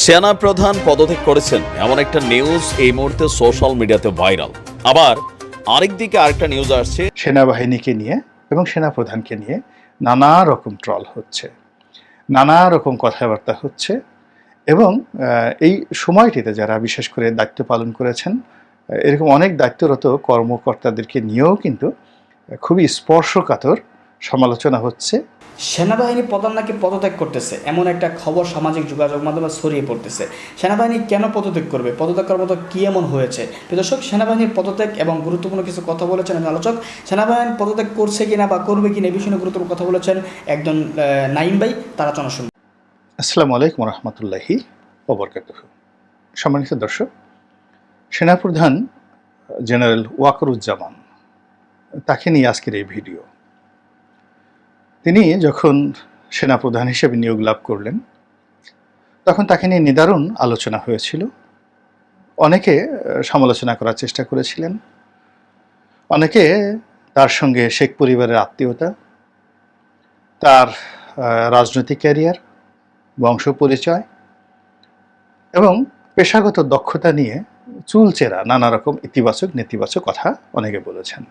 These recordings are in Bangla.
সেনা প্রধান পদত্যাগ করেছেন। এমন একটা নিউজ এই মুহূর্তে সোশ্যাল মিডিয়াতে ভাইরাল আবার আরেক দিকে আরেকটা নিউজ আসছে। সেনাবাহিনীকে নিয়ে এবং সেনাপ্রধানকে নিয়ে নানা রকম ট্রল হচ্ছে। নানা রকম কথাবার্তা হচ্ছে এবং এই সময়টিতে যারা বিশেষ করে দায়িত্ব পালন করেছেন এরকম অনেক দায়িত্বরত কর্মকর্তাদেরকে নিয়েও কিন্তু খুবই স্পর্শকাতর সমালোচনা হচ্ছে। সেনাবাহিনী প্রধান নাকি পদত্যাগ করতেছে? এমন একটা খবর সামাজিক যোগাযোগ মাধ্যমে ছড়িয়ে পড়তেছে। সেনাবাহিনী কেন পদত্যাগ করবে? পদত্যাগ করার মতো কী এমন হয়েছে? দর্শক, সেনাবাহিনীর পদত্যাগ এবং গুরুত্বপূর্ণ কিছু কথা বলেছেন আলোচক। সেনাবাহিনী পদত্যাগ করছে কিনা বা করবে কিনা এই বিষয়ে গুরুত্বপূর্ণ কথা বলেছেন একজন নাইম ভাই। তারা চনা শুনবে আসসালামু আলাইকুম রহমতুল্লাহি ওবরকাত সম্মানিত দর্শক, সেনাপ্রধান জেনারেল ওয়াকরুজ্জামান, তাকে নিয়ে আজকের এই ভিডিও। তিনি যখন সেনাপ্রধান হিসেবে নিয়োগ লাভ করলেন, তখন তাকে নিয়ে নিদারুণ আলোচনা হয়েছিল। অনেকে সমালোচনা করার চেষ্টা করেছিলেন। অনেকে তার সঙ্গে শেখ পরিবারের আত্মীয়তা, তার রাজনৈতিক ক্যারিয়ার, বংশ পরিচয় এবং পেশাগত দক্ষতা নিয়ে চুলচেরা নানা রকম ইতিবাচক নেতিবাচক কথা অনেকে বলেছেন।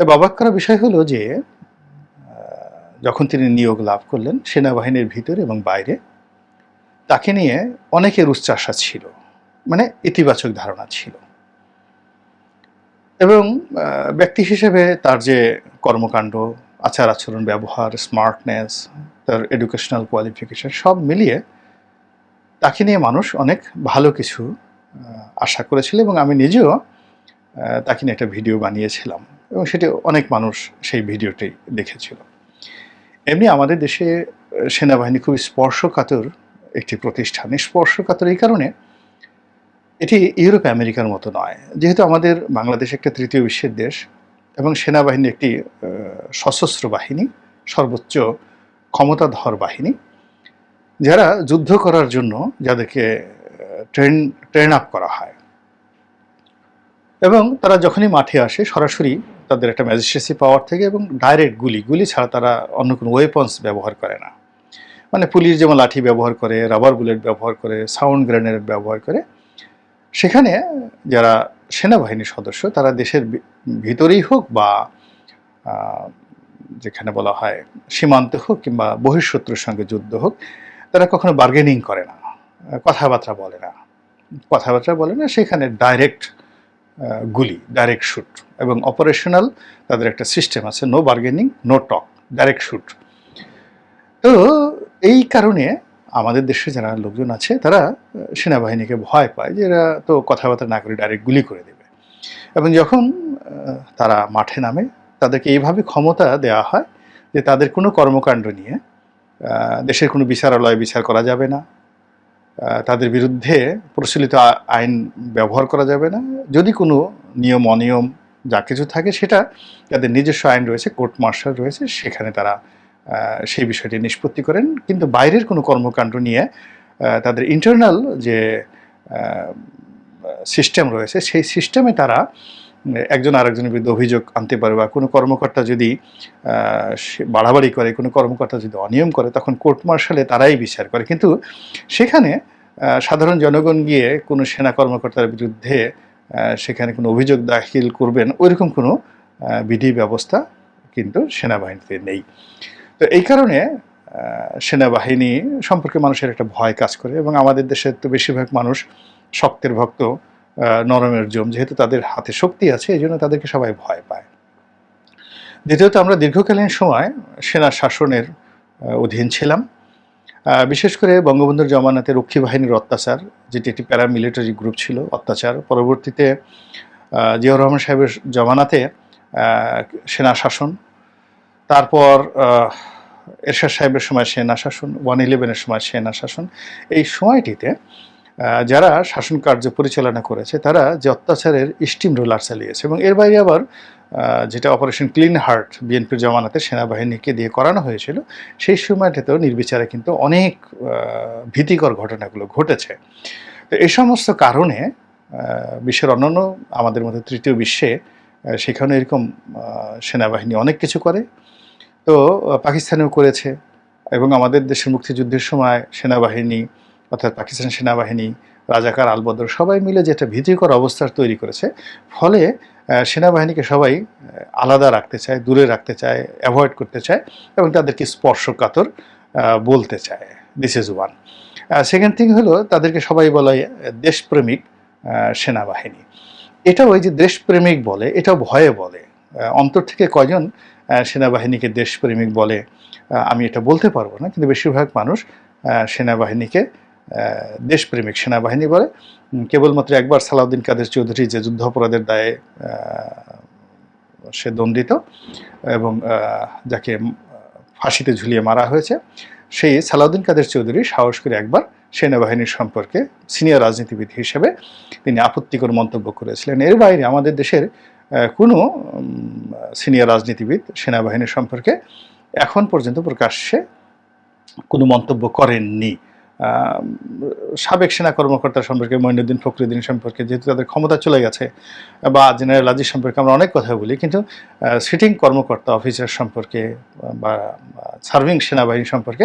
তো অবাক করা বিষয় হলো যে যখন তিনি নিয়োগ লাভ করলেন, সেনাবাহিনীর ভিতরে এবং বাইরে, তাকে নিয়ে অনেকের উচ্চাসা ছিল মানে ইতিবাচক ধারণা ছিল। এবং ব্যক্তি হিসেবে তার যে কর্মকাণ্ড, আচার আচরণ, ব্যবহার স্মার্টনেস তার এডুকেশনাল কোয়ালিফিকেশন সব মিলিয়ে তাকে নিয়ে মানুষ অনেক ভালো কিছু আশা করেছিল এবং আমি নিজেও তাকে নিয়ে একটা ভিডিও বানিয়েছিলাম এবং সেটি অনেক মানুষ সেই ভিডিওটি দেখেছিল। এমনি আমাদের দেশে সেনাবাহিনী খুব স্পর্শকাতর একটি প্রতিষ্ঠান। স্পর্শকাতর এই কারণে এটি ইউরোপ আমেরিকার মতো নয়। যেহেতু আমাদের বাংলাদেশ একটা তৃতীয় বিশ্বের দেশ এবং সেনাবাহিনী একটি সশস্ত্র বাহিনী, সর্বোচ্চ ক্ষমতাধর বাহিনী, যারা যুদ্ধ করার জন্য যাদেরকে ট্রেন ট্রেন আপ করা হয়। এবং তারা যখনই মাঠে আসে, সরাসরি তাদের একটা ম্যাজিস্ট্রেসি পাওয়ার থেকে এবং ডাইরেক্ট গুলি গুলি ছাড়া তারা অন্য কোনো ওয়েপন্স ব্যবহার করে না। মানে পুলিশ যেমন লাঠি ব্যবহার করে রাবার বুলেট ব্যবহার করে সাউন্ড গ্রেনেড ব্যবহার করে, সেখানে যারা সেনাবাহিনীর সদস্য, তারা দেশের ভিতরেই হোক বা যেখানে বলা হয় সীমান্তে হোক কিংবা বহিঃশত্রুর সঙ্গে যুদ্ধ হোক, তারা কখনো বার্গেনিং করে না, কথাবার্তা বলে না। কথাবার্তা বলে না, সেখানে ডাইরেক্ট গুলি ডাইরেক্ট শুট এবং অপারেশনাল তাদের একটা সিস্টেম আছে no bargaining no talk direct shoot তো এই কারণে আমাদের দেশে যারা লোকজন আছে, তারা সেনাবাহিনীকে ভয় পায় যে এরা তো কথাবার্তা না করে ডাইরেক্ট গুলি করে দেবে। এবং যখন তারা মাঠে নামে, তাদেরকে এইভাবে ক্ষমতা দেওয়া হয় যে তাদের কোনো কর্মকাণ্ড নিয়ে দেশের কোনো বিচারালয় বিচার করা যাবে না। তাদের বিরুদ্ধে প্রচলিত আইন ব্যবহার করা যাবে না। যদি কোনো নিয়ম, অনিয়ম যা কিছু থাকে সেটা তাদের নিজস্ব আইন রয়েছে, কোর্ট মার্শাল রয়েছে, সেখানে তারা সেই বিষয়টি নিষ্পত্তি করেন। কিন্তু বাইরের কোনো কর্মকাণ্ড নিয়ে তাদের ইন্টারনাল যে সিস্টেম রয়েছে, সেই সিস্টেমে তারা একজন আরেকজনের বিরুদ্ধে অভিযোগ আনতে পারে বা কোনো কর্মকর্তা যদি বাড়াবাড়ি করে, কোনো কর্মকর্তা যদি অনিয়ম করে, তখন কোর্ট মার্শালে তারাই বিচার করে। কিন্তু সেখানে সাধারণ জনগণ গিয়ে কোনো সেনা কর্মকর্তার বিরুদ্ধে সেখানে কোনো অভিযোগ দাখিল করবেন, ওইরকম কোনো বিধি ব্যবস্থা কিন্তু সেনাবাহিনীতে নেই। তো এই কারণে সেনাবাহিনী সম্পর্কে মানুষের একটা ভয় কাজ করে এবং আমাদের দেশের তো বেশিরভাগ মানুষ শক্তের ভক্ত। নরমের জম, যেহেতু তাদের হাতে শক্তি আছে, এই জন্য তাদেরকে সবাই ভয় পায়। দ্বিতীয়ত, আমরা দীর্ঘকালীন সময় সেনা শাসনের অধীন ছিলাম। বিশেষ করে বঙ্গবন্ধুর জমানাতে রক্ষী বাহিনীর অত্যাচার, যেটি একটি প্যারামিলিটারি গ্রুপ ছিল, অত্যাচার। পরবর্তীতে জিয়াউর রহমান সাহেবের জমানাতে সেনা শাসন। তারপর এরশাদ সাহেবের সময় সেনা শাসন, ওয়ান ইলেভেনের সময় সেনা শাসন। এই সময়টিতে যারা শাসন কার্য পরিচালনা করেছে, তারা যে অত্যাচারের স্টিম রোলার চালিয়েছে এবং এর বাইরে আবার যেটা অপারেশন ক্লিন হার্ট বিএনপির জমানাতে সেনাবাহিনীকে দিয়ে করানো হয়েছিল, সেই সময়টাতেও নির্বিচারে কিন্তু অনেক ভীতিকর ঘটনাগুলো ঘটেছে। তো এই সমস্ত কারণে বিশ্বের অন্যান্য, আমাদের মধ্যে তৃতীয় বিশ্বে সেখানে এরকম সেনাবাহিনী অনেক কিছু করে। তো পাকিস্তানেও করেছে এবং আমাদের দেশের মুক্তিযুদ্ধের সময় সেনাবাহিনী অর্থাৎ পাকিস্তান সেনাবাহিনী, রাজাকার আলবদর সবাই মিলে যেটা ভীতিকর অবস্থার তৈরি করেছে, ফলে সেনাবাহিনীকে সবাই আলাদা রাখতে চায়, দূরে রাখতে চায় অ্যাভয়েড করতে চায় এবং তাদেরকে স্পর্শকাতর বলতে চায়। This is one second thing হলো, তাদেরকে সবাই বলে দেশপ্রেমিক সেনাবাহিনী। এটা ওই যে দেশপ্রেমিক বলে, এটাও ভয়ে বলে। অন্তর থেকে কয়জন সেনাবাহিনীকে দেশপ্রেমিক বলে আমি এটা বলতে পারব না, কিন্তু বেশিরভাগ মানুষ সেনাবাহিনীকে দেশপ্রেমিক সেনাবাহিনী বলে। কেবলমাত্র একবার সালাউদ্দিন কাদের চৌধুরী যে যুদ্ধ অপরাধের দায়ে সে দণ্ডিত এবং যাকে ফাঁসিতে ঝুলিয়ে মারা হয়েছে, সেই সালাউদ্দিন কাদের চৌধুরী সাহস করে একবার সেনাবাহিনীর সম্পর্কে সিনিয়র রাজনীতিবিদ হিসেবে তিনি আপত্তিকর মন্তব্য করেছিলেন। এর বাইরে আমাদের দেশের কোনো সিনিয়র রাজনীতিবিদ সেনাবাহিনীর সম্পর্কে এখন পর্যন্ত প্রকাশ্যে কোনো মন্তব্য করেননি। সাবেক সেনা কর্মকর্তা সম্পর্কে মঈনুদ্দিন ফখরুদ্দিন সম্পর্কে, যেহেতু তাদের ক্ষমতা চলে গেছে, বা জেনারেল আজিজ সম্পর্কে আমরা অনেক কথা বলি, কিন্তু সিটিং কর্মকর্তা অফিসার সম্পর্কে, বা সার্ভিং সেনাবাহিনী সম্পর্কে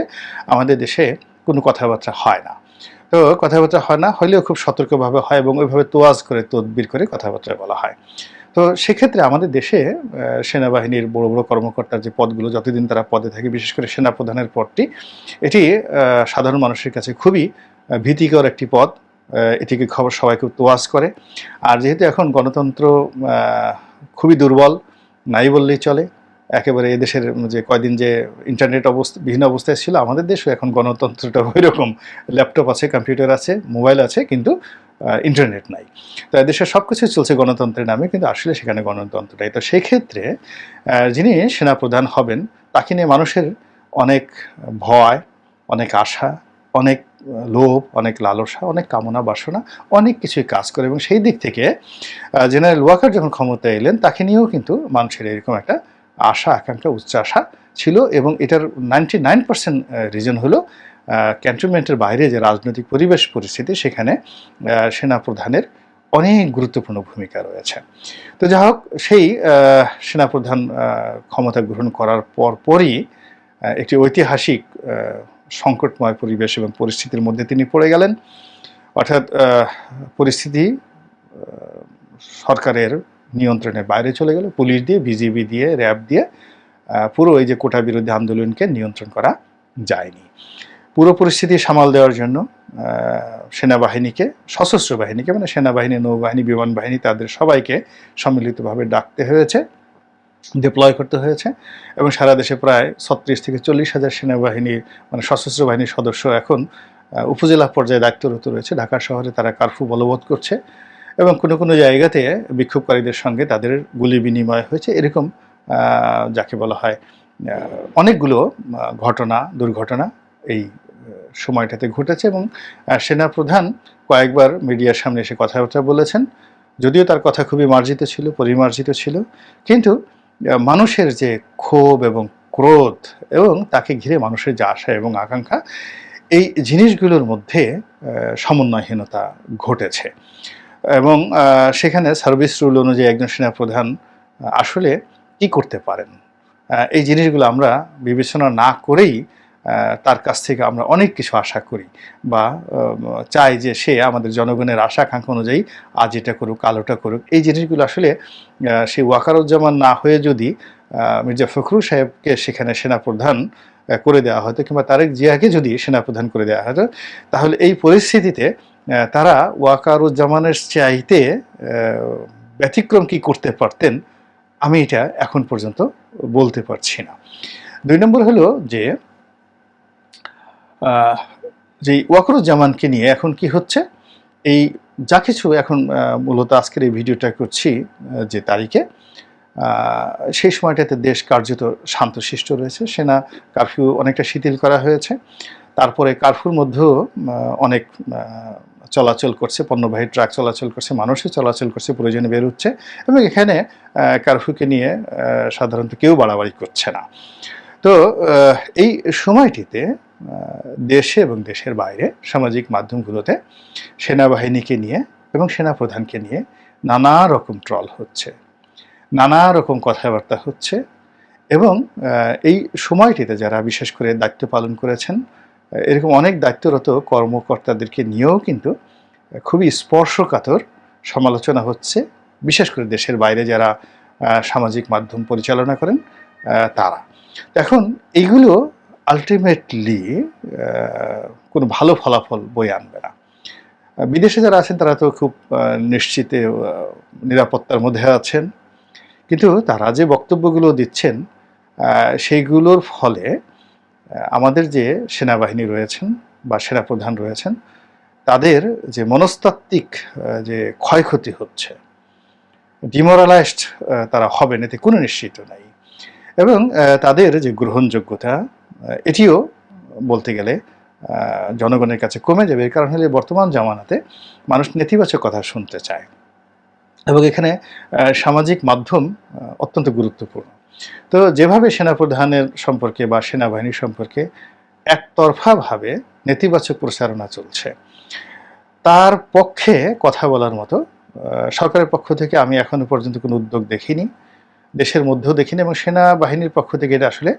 আমাদের দেশে কোনো কথাবার্তা হয় না। তো কথাবার্তা হয় না, হলেও খুব সতর্কভাবে হয় এবং ওইভাবে তোয়াজ করে, তদবির করে কথাবার্তা বলা হয়। তো সেক্ষেত্রে আমাদের দেশে সেনাবাহিনীর বড় বড় কর্মকর্তার যে পদগুলো যতদিন তারা পদে থাকে, বিশেষ করে সেনাপ্রধানের পদটি, এটি সাধারণ মানুষের কাছে খুবই ভীতিকর একটি পদ। এটিকে খবর সবাইকে তোয়াজ করে। আর যেহেতু এখন গণতন্ত্র খুবই দুর্বল, নাই বললেই চলে একেবারে এদেশের যে কয়দিন যে ইন্টারনেট অবস্থা, বিভিন্ন অবস্থায় ছিল, আমাদের দেশও এখন গণতন্ত্রটা ওই রকম ল্যাপটপ আছে কম্পিউটার আছে মোবাইল আছে, কিন্তু ইন্টারনেট নাই। তো দেশের সব কিছু চলছে গণতন্ত্রের নামে, কিন্তু আসলে সেখানে গণতন্ত্রটাই। তো সেক্ষেত্রে যিনি সেনাপ্রধান হবেন, তাকে নিয়ে মানুষের অনেক ভয়, অনেক আশা, অনেক লোভ, অনেক লালসা, অনেক কামনা, বাসনা, অনেক কিছুই কাজ করে। এবং সেই দিক থেকে জেনারেল ওয়াকার যখন ক্ষমতায় এলেন, তাকে নিয়েও কিন্তু মানুষের এরকম একটা আশা, আকাঙ্ক্ষা উচ্চ আশা ছিল এবং এটার নাইনটি নাইন পার্সেন্ট রিজন হলো ক্যান্টনমেন্টের বাইরে যে রাজনৈতিক পরিবেশ পরিস্থিতি, সেখানে সেনাপ্রধানের অনেক গুরুত্বপূর্ণ ভূমিকা রয়েছে। তো যাই হোক, সেই সেনাপ্রধান ক্ষমতা গ্রহণ করার পর পরই একটি ঐতিহাসিক সংকটময় পরিবেশ এবং পরিস্থিতির মধ্যে তিনি পড়ে গেলেন। অর্থাৎ পরিস্থিতি সরকারের নিয়ন্ত্রণের বাইরে চলে গেল। পুলিশ দিয়ে বিজিবি দিয়ে, র্যাব দিয়ে পুরো এই যে কোটা বিরোধী আন্দোলনকে নিয়ন্ত্রণ করা যায়নি। পুরো পরিস্থিতি সামাল দেওয়ার জন্য সেনাবাহিনীকে, সশস্ত্র বাহিনীকে মানে সেনাবাহিনী, নৌবাহিনী, বিমান বাহিনী, তাদের সবাইকে সম্মিলিতভাবে ডাকতে হয়েছে ডিপ্লয় করতে হয়েছে এবং সারা দেশে প্রায় ছত্রিশ থেকে চল্লিশ হাজার সেনাবাহিনীর মানে সশস্ত্র বাহিনীর সদস্য এখন উপজেলা পর্যায়ে দায়িত্বরত রয়েছে। ঢাকা শহরে তারা কারফু বলবৎ করছে। এবং কোনো কোনো জায়গাতে বিক্ষোভকারীদের সঙ্গে তাদের গুলি বিনিময় হয়েছে এরকম যাকে বলা হয় অনেকগুলো ঘটনা দুর্ঘটনা এই সময়টাতে ঘটেছে এবং আহ, সেনাপ্রধান কয়েকবার মিডিয়ার সামনে এসে কথাবার্তা বলেছেন। যদিও তার কথা খুবই মার্জিত ছিল পরিমার্জিত ছিল কিন্তু মানুষের যে ক্ষোভ এবং ক্রোধ এবং তাকে ঘিরে মানুষের যে আশা এবং আকাঙ্ক্ষা এই জিনিসগুলোর মধ্যে সমন্বয়হীনতা ঘটেছে। এবং সেখানে সার্ভিস রুল অনুযায়ী একজন সেনাপ্রধান আসলে কি করতে পারেন? এই জিনিসগুলো আমরা বিবেচনা না করেই তার কাছ থেকে আমরা অনেক কিছু আশা করি বা চাই যে সে আমাদের জনগণের আশা আকাঙ্ক্ষা অনুযায়ী আজ এটা করুক, কাল ওটা করুক। এই জিনিসগুলো আসলে সেই ওয়াকারুজ্জামান না হয়ে যদি মির্জা ফখরুল সাহেবকে সেখানে সেনাপ্রধান করে দেওয়া হতো কিংবা তারেক জিয়াকে যদি সেনাপ্রধান করে দেওয়া হতো, তাহলে এই পরিস্থিতিতে তারা ওয়াকারুজ্জামানের চাইতে ব্যতিক্রম কি করতে পারতেন, আমি এটা এখন পর্যন্ত বলতে পারছি না। দুই নম্বর হলো যে যে ওয়াকরুজ্জামানকে নিয়ে এখন কি হচ্ছে, এই যা কিছু এখন মূলত আজকের এই ভিডিওটা করছি যে তারিখে সেই সময়টাতে দেশ কার্যত শান্তশিষ্ট রয়েছে, সেনা কারফিউ অনেকটা শিথিল করা হয়েছে। তারপরে কারফিউর মধ্যেও অনেক চলাচল করছে, পণ্যবাহী ট্রাক চলাচল করছে মানুষও চলাচল করছে, প্রয়োজনে বের হচ্ছে এবং এখানে কারফিউকে নিয়ে সাধারণত কেউ বাড়াবাড়ি করছে না। তো এই সময়টিতে দেশে এবং দেশের বাইরে সামাজিক মাধ্যমগুলোতে সেনাবাহিনীকে নিয়ে এবং সেনাপ্রধানকে নিয়ে নানা রকম ট্রল হচ্ছে, নানা রকম কথাবার্তা হচ্ছে এবং এই সময়টিতে যারা বিশেষ করে দায়িত্ব পালন করেছেন এরকম অনেক দায়িত্বরত কর্মকর্তাদেরকে নিয়েও কিন্তু খুবই স্পর্শকাতর সমালোচনা হচ্ছে, বিশেষ করে দেশের বাইরে যারা সামাজিক মাধ্যম পরিচালনা করেন তারা। এখন এইগুলো আলটিমেটলি কোনো ভালো ফলাফল বয়ে আনবে না। বিদেশে যারা আছেন তারা তো খুব নিশ্চিতে নিরাপত্তার মধ্যে আছেন। কিন্তু তারা যে বক্তব্যগুলো দিচ্ছেন সেইগুলোর ফলে আমাদের যে সেনাবাহিনী রয়েছেন বা সেনাপ্রধান রয়েছেন, তাদের যে মনস্তাত্ত্বিক যে ক্ষয়ক্ষতি হচ্ছে, ডিমোরালাইজড তারা হবেন, এতে কোনো নিশ্চিত নাই। এবং তাদের যে গ্রহণযোগ্যতা এটিও বলতে গেলে জনগণের কাছে কমে যাবে। এর কারণ হলে বর্তমান জামানাতে মানুষ নেতিবাচক কথা শুনতে চায়। এবং এখানে সামাজিক মাধ্যম অত্যন্ত গুরুত্বপূর্ণ। তো যেভাবে সেনাপ্রধানের সম্পর্কে বা সেনাবাহিনীর সম্পর্কে একতরফাভাবে নেতিবাচক প্রচারণা চলছে, তার পক্ষে কথা বলার মতো সরকারের পক্ষ থেকে আমি এখনও পর্যন্ত কোনো উদ্যোগ দেখিনি, দেশের মধ্যেও দেখিনি এবং সেনাবাহিনীর পক্ষ থেকে এটা আসলে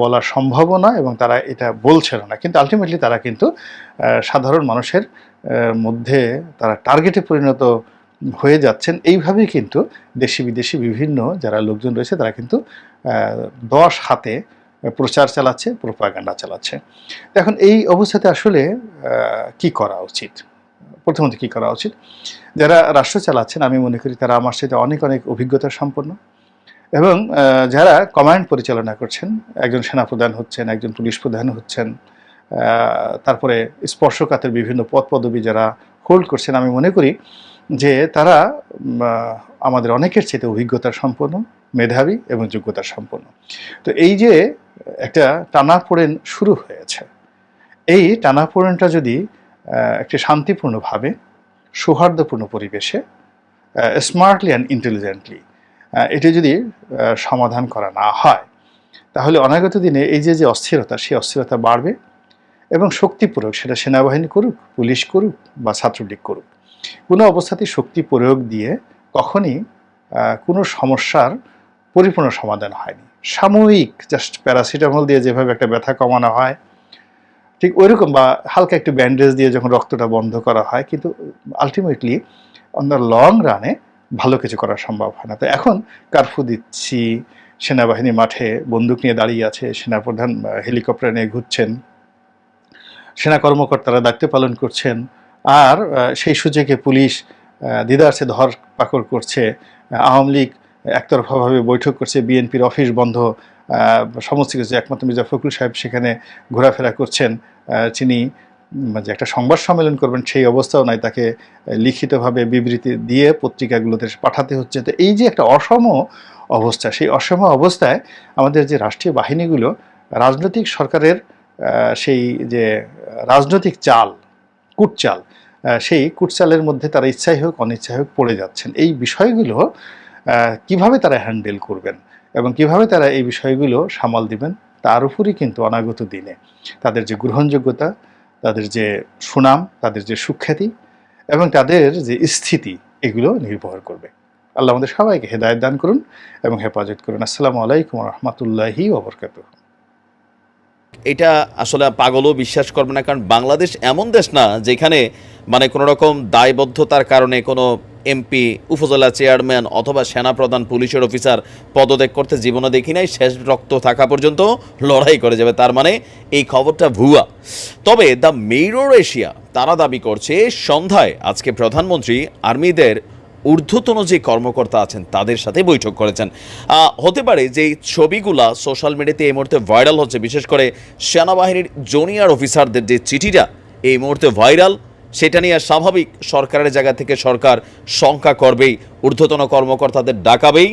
বলা সম্ভবও নয় এবং তারা এটা বলছেন না। কিন্তু আলটিমেটলি তারা কিন্তু সাধারণ মানুষের মধ্যে তারা টার্গেটে পরিণত হয়ে যাচ্ছেন। এইভাবেই কিন্তু দেশি বিদেশি বিভিন্ন যারা লোকজন রয়েছে, তারা কিন্তু দশ হাতে প্রচার চালাচ্ছে, প্রোপাগান্ডা চালাচ্ছে। এখন এই অবস্থাতে আসলে কি করা উচিত? প্রথমত কি করা উচিত? যারা রাষ্ট্র চালাচ্ছেন, আমি মনে করি তারা আমার সাথে অনেক অনেক অভিজ্ঞতা সম্পন্ন এবং যারা কমান্ড পরিচালনা করছেন, একজন সেনাপ্রধান হচ্ছেন, একজন পুলিশ প্রধান হচ্ছেন তারপরে স্পর্শকাতের বিভিন্ন পদ পদবি যারা হোল্ড করছেন, আমি মনে করি যে তারা আমাদের অনেকের চেয়ে অভিজ্ঞতার সম্পন্ন, মেধাবী এবং যোগ্যতা সম্পন্ন। তো এই যে একটা টানাপোড়েন শুরু হয়েছে, এই টানাপোড়েনটা যদি একটি শান্তিপূর্ণভাবে, সৌহার্দ্যপূর্ণ পরিবেশে স্মার্টলি অ্যান্ড ইন্টেলিজেন্টলি এটি যদি সমাধান করা না হয়, তাহলে অনাগত দিনে এই যে যে অস্থিরতা, সেই অস্থিরতা বাড়বে এবং শক্তি প্রয়োগ সেটা সেনাবাহিনী করুক, পুলিশ করুক বা ছাত্রলীগ করুক। কোনো অবস্থাতে শক্তি প্রয়োগ দিয়ে কখনই কোনো সমস্যার পরিপূর্ণ সমাধান হয়নি। সাময়িক জাস্ট প্যারাসিটামল দিয়ে যেভাবে একটা ব্যথা কমানো হয়, ঠিক ওইরকম বা হালকা একটু ব্যান্ডেজ দিয়ে যখন রক্তটা বন্ধ করা হয়, কিন্তু আলটিমেটলি অন দ্য লং রানে ভালো কিছু করা সম্ভব হয় না। তো এখন কারফু দিচ্ছি সেনাবাহিনী মাঠে বন্দুক নিয়ে দাঁড়িয়ে আছে, সেনাপ্রধান হেলিকপ্টার নিয়ে ঘুরছেন, সেনা কর্মকর্তারা দায়িত্ব পালন করছেন আর সেই সুযোগে পুলিশ দিদারসে ধর পাকড় করছে আওয়ামী লীগ একতরফাভাবে বৈঠক করছে, বিএনপির অফিস বন্ধ সমস্ত কিছু একমাত্র মির্জা ফখরুল সাহেব সেখানে ঘোরাফেরা করছেন তিনি যে একটা সংবাদ সম্মেলন করবেন সেই অবস্থাও নাই, তাকে লিখিতভাবে বিবৃতি দিয়ে পত্রিকাগুলোতে পাঠাতে হচ্ছে। তো এই যে একটা অসম অবস্থা, সেই অসম অবস্থায় আমাদের যে রাষ্ট্রীয় বাহিনীগুলো, রাজনৈতিক সরকারের সেই যে রাজনৈতিক চাল, কুটচাল সেই কুটচালের মধ্যে তারা ইচ্ছাই হোক, অনিচ্ছাই হোক পড়ে যাচ্ছেন। এই বিষয়গুলো কীভাবে তারা হ্যান্ডেল করবেন এবং কীভাবে তারা এই বিষয়গুলো সামাল দিবেন, তার উপরই কিন্তু অনাগত দিনে তাদের যে গ্রহণযোগ্যতা, তাদের যে সুনাম, তাদের যে সুখ্যাতি এবং তাদের যে স্থিতি, এগুলো নির্ভর করবে। আল্লাহ আমাদের সবাইকে হেদায়ত দান করুন এবং হেফাজত করুন। আসসালামু আলাইকুম রহমতুল্লাহি ওবরকাতুহ এটা আসলে পাগলও বিশ্বাস করবে না, কারণ বাংলাদেশ এমন দেশ না যেখানে মানে কোনো রকম দায়বদ্ধতার কারণে কোনো এমপি, উপজেলা চেয়ারম্যান অথবা সেনাপ্রধান, পুলিশের অফিসার পদত্যাগ করতে জীবনে দেখি নাই, শেষ রক্ত থাকা পর্যন্ত লড়াই করে যাবে, তার মানে এই খবরটা ভুয়া। তবে দ্য মেইরর এশিয়া, তারা দাবি করছে, সন্ধ্যায় আজকে প্রধানমন্ত্রী আর্মিদের ঊর্ধ্বতন যে কর্মকর্তা আছেন, তাদের সাথে বৈঠক করেছেন। হতে পারে যে ছবিগুলা সোশ্যাল মিডিয়াতে এই মুহূর্তে ভাইরাল হচ্ছে, বিশেষ করে সেনাবাহিনীর জুনিয়র অফিসারদের যে চিঠিটা, এই মুহূর্তে ভাইরাল সেটা নিয়ে স্বাভাবিক সরকারের জায়গা থেকে সরকার শঙ্কা করবেই, ঊর্ধ্বতন কর্মকর্তাদের ডাকাবেই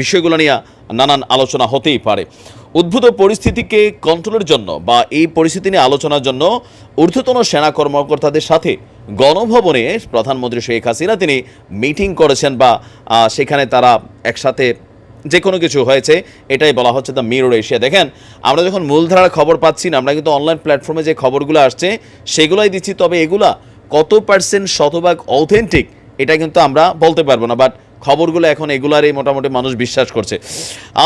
বিষয়গুলো নিয়ে নানান আলোচনা হতেই পারে। উদ্ভূত পরিস্থিতিকে কন্ট্রোলের জন্য বা এই পরিস্থিতি নিয়ে আলোচনার জন্য ঊর্ধ্বতন সেনা কর্মকর্তাদের সাথে গণভবনে প্রধানমন্ত্রী শেখ হাসিনা তিনি মিটিং করেছেন বা সেখানে তারা একসাথে যে কোনো কিছু হয়েছে, এটাই বলা হচ্ছে দ্য মিরর এশিয়া। দেখেন, আমরা যখন মূলধারার খবর পাচ্ছি না, আমরা কিন্তু অনলাইন প্ল্যাটফর্মে যে খবরগুলো আসছে, সেগুলোই দিচ্ছি, তবে এগুলা কত পার্সেন্ট শতভাগ অথেন্টিক, এটা কিন্তু আমরা বলতে পারব না। বাট খবরগুলো এখন এগুলারই মোটামুটি মানুষ বিশ্বাস করছে।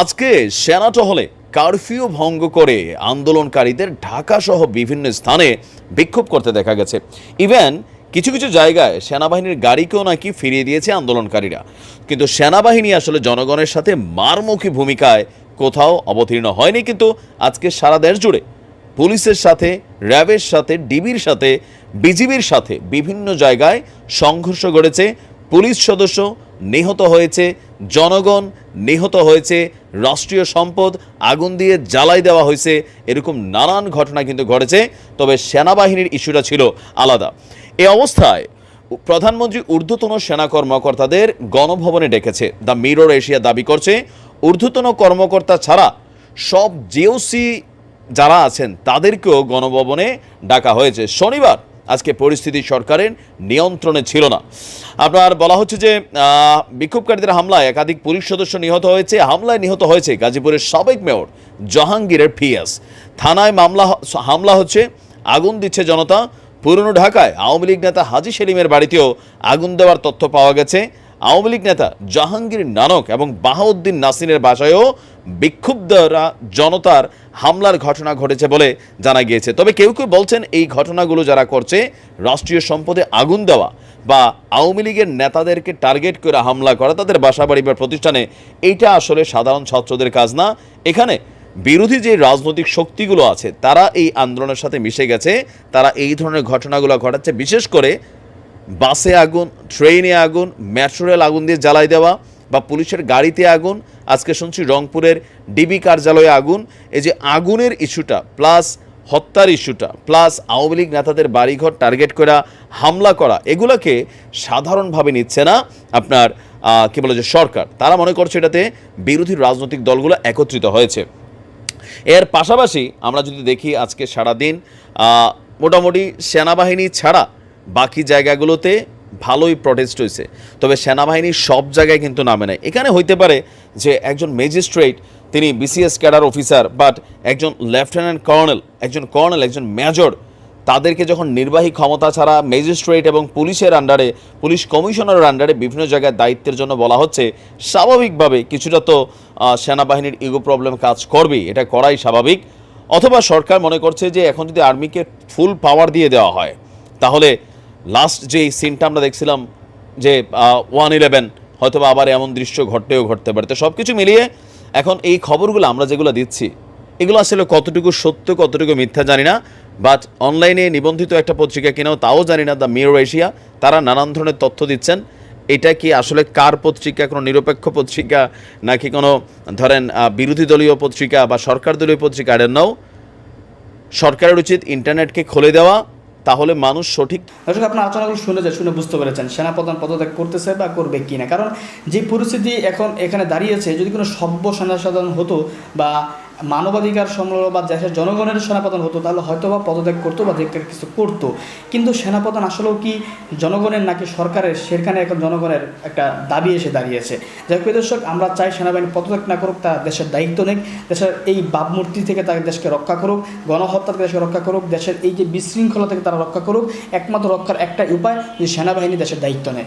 আজকে সেনা টহলে কারফিউ ভঙ্গ করে আন্দোলনকারীদের ঢাকা সহ বিভিন্ন স্থানে বিক্ষোভ করতে দেখা গেছে। ইভেন কিছু কিছু জায়গায় সেনাবাহিনীর গাড়িকেও নাকি ফিরিয়ে দিয়েছে আন্দোলনকারীরা। কিন্তু সেনাবাহিনী আসলে জনগণের সাথে মারমুখী ভূমিকায় কোথাও অবতীর্ণ হয়নি। কিন্তু আজকে সারা দেশ জুড়ে পুলিশের সাথে, র্যাবের সাথে, ডিবির সাথে, বিজিবির সাথে বিভিন্ন জায়গায় সংঘর্ষ গড়েছে। পুলিশ সদস্য নিহত হয়েছে, জনগণ নিহত হয়েছে, রাষ্ট্রীয় সম্পদ আগুন দিয়ে জ্বালাই দেওয়া হয়েছে, এরকম নানান ঘটনা কিন্তু ঘটেছে, তবে সেনাবাহিনীর ইস্যুটা ছিল আলাদা। এ অবস্থায় প্রধানমন্ত্রী ঊর্ধ্বতন সেনা কর্মকর্তাদের গণভবনে ডেকেছে। দ্য মিরর এশিয়া দাবি করছে, ঊর্ধ্বতন কর্মকর্তা ছাড়া সব জিওসি যারা আছেন তাদেরকেও গণভবনে ডাকা হয়েছে। শনিবার আজকে পরিস্থিতি সরকারের নিয়ন্ত্রণে ছিল না। আপনার বলা হচ্ছে যে বিক্ষোভকারীদের হামলায় একাধিক পুলিশ সদস্য নিহত হয়েছে। হামলায় নিহত হয়েছে গাজীপুরের সাবেক মেয়র জাহাঙ্গীরের পিএস। থানায় মামলা হামলা হচ্ছে আগুন দিচ্ছে জনতা। পুরনো ঢাকায় আওয়ামী লীগ নেতা হাজি সেলিমের বাড়িতেও আগুন দেওয়ার তথ্য পাওয়া গেছে। আওয়ামী লীগ নেতা জাহাঙ্গীর নানক এবং বাহাউদ্দিন নাসিনের বাসায়ও বিক্ষুব্ধরা জনতার হামলার ঘটনা ঘটেছে বলে জানা গিয়েছে। তবে কেউ কেউ বলছেন এই ঘটনাগুলো যারা করছে, রাষ্ট্রীয় সম্পদে আগুন দেওয়া বা আওয়ামী লীগের নেতাদেরকে টার্গেট করে হামলা করা, তাদের বাসা বাড়ি বা প্রতিষ্ঠানে, এইটা আসলে সাধারণ ছাত্রদের কাজ না। এখানে বিরোধী যে রাজনৈতিক শক্তিগুলো আছে, তারা এই আন্দোলনের সাথে মিশে গেছে, তারা এই ধরনের ঘটনাগুলো ঘটাচ্ছে। বিশেষ করে বাসে আগুন, ট্রেনে আগুন মেট্রো রেল আগুন দিয়ে জ্বালাই দেওয়া বা পুলিশের গাড়িতে আগুন, আজকে শুনছি রংপুরের ডিবি কার্যালয়ে আগুন। এই যে আগুনের ইস্যুটা প্লাস হত্যার ইস্যুটা প্লাস আওয়ামী লীগ নেতাদের বাড়িঘর টার্গেট করা, হামলা করা, এগুলোকে সাধারণভাবে নিচ্ছে না আপনার কী বলে যে সরকার। তারা মনে করছে এটাতে বিরোধী রাজনৈতিক দলগুলো একত্রিত হয়েছে। এর পাশাপাশি আমরা যদি দেখি আজকে সারাদিন মোটামুটি সেনাবাহিনী ছাড়া বাকি জায়গাগুলোতে ভালোই প্রটেস্ট হয়েছে। তবে সেনাবাহিনী সব জায়গায় কিন্তু নামে নেয় এখানে হইতে পারে যে একজন ম্যাজিস্ট্রেট তিনি বিসিএস ক্যাডার অফিসার বাট একজন লেফটেন্যান্ট কর্নেল একজন কর্নেল একজন মেজর তাদেরকে যখন নির্বাহী ক্ষমতা ছাড়া ম্যাজিস্ট্রেট এবং পুলিশের আন্ডারে পুলিশ কমিশনারের আন্ডারে বিভিন্ন জায়গায় দায়িত্বের জন্য বলা হচ্ছে, স্বাভাবিকভাবে কিছুটা তো সেনাবাহিনীর ইগো প্রবলেম কাজ করবেই, এটা করাই স্বাভাবিক। অথবা সরকার মনে করছে যে এখন যদি আর্মিকে ফুল পাওয়ার দিয়ে দেওয়া হয়, তাহলে লাস্ট যে সিনটা আমরা দেখছিলাম যে ওয়ান ইলেভেন হয়তো আবার এমন দৃশ্য ঘটতেও ঘটতে পারে। তো সব কিছু মিলিয়ে এখন এই খবরগুলো আমরা যেগুলো দিচ্ছি, এগুলো আসলে কতটুকু সত্য, কতটুকু মিথ্যা জানি না বাট অনলাইনে নিবন্ধিত একটা পত্রিকা কিনাও, তাও জানি না দ্য মিরর এশিয়া তারা নানান ধরনের তথ্য দিচ্ছেন। এটা কি আসলে কার পত্রিকা, কোনো নিরপেক্ষ পত্রিকা, নাকি কোনো, ধরেন বিরোধী দলীয় পত্রিকা বা সরকার দলীয় পত্রিকা? আড়েন নাও সরকারের উচিত ইন্টারনেটকে খুলে দেওয়া তাহলে মানুষ সঠিক দর্শক, আপনার আলোচনাগুলো শুনে যায় শুনে বুঝতে পেরেছেন। সেনাপ্রধান পদত্যাগ করতেছে বা করবে কি না কারণ যে পরিস্থিতি এখন এখানে দাঁড়িয়েছে, যদি কোনো সভ্য সেনাসাধারণ হতো বা মানবাধিকার সম্মেলন বা দেশের জনগণের সেনাপ্রধান হতো, তাহলে হয়তো বা পদত্যাগ করতো বা কিছু করতো। কিন্তু সেনাপ্রধান আসলেও কি জনগণের নাকি সরকারের সেখানে এখন জনগণের একটা দাবি এসে দাঁড়িয়েছে। যাই হোক দর্শক, আমরা চাই সেনাবাহিনী পদত্যাগ না করুক, তা দেশের দায়িত্ব নেই দেশের এই ভাবমূর্তি থেকে তাকে দেশকে রক্ষা করুক, গণহত্যা থেকে দেশকে রক্ষা করুক, দেশের এই যে বিশৃঙ্খলা থেকে তারা রক্ষা করুক, একমাত্র রক্ষার একটা উপায় যে সেনাবাহিনী দেশের দায়িত্ব নেয়।